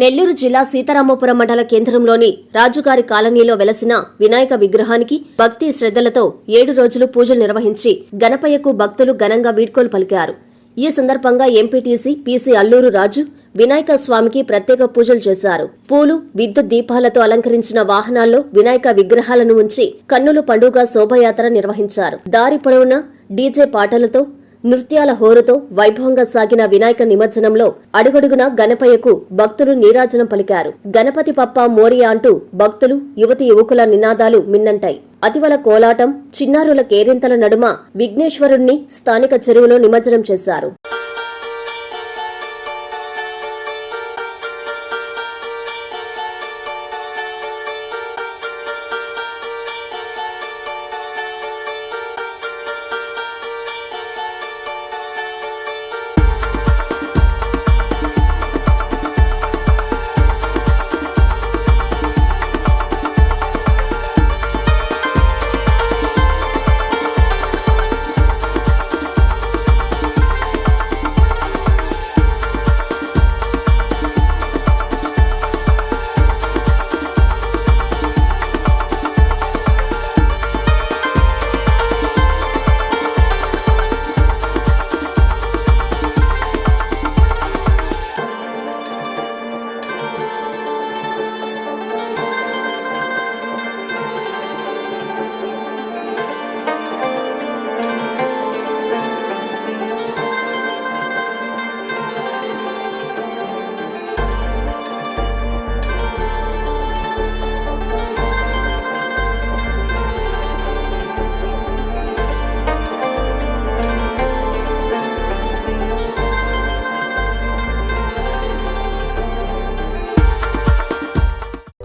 నెల్లూరు జిల్లా సీతారామపురం మండల కేంద్రంలోని రాజుగారి కాలనీలో వెలసిన వినాయక విగ్రహానికి భక్తి శ్రద్దలతో ఏడు రోజులు పూజలు నిర్వహించి గణపయ్యకు భక్తులు ఘనంగా వీడ్కోలు పలికారు. ఈ సందర్భంగా ఎంపీటీసీ పీసీ అల్లూరు రాజు వినాయక స్వామికి ప్రత్యేక పూజలు చేశారు. పూలు విద్యుత్ దీపాలతో అలంకరించిన వాహనాల్లో వినాయక విగ్రహాలను ఉంచి కన్నులు పండుగ శోభయాత్ర నిర్వహించారు. దారి పొడవునా డీజే పాటలతో నృత్యాల హోరుతో వైభవంగా సాగిన వినాయక నిమజ్జనంలో అడుగడుగున గణపయ్యకు భక్తులు నీరాజనం పలికారు. గణపతి పప్ప మోరియా అంటూ భక్తులు యువతి యువకుల నినాదాలు మిన్నంటాయి. అతివల కోలాటం చిన్నారుల కేరింతల నడుమ విఘ్నేశ్వరుణ్ణి స్థానిక చెరువులో నిమజ్జనం చేశారు.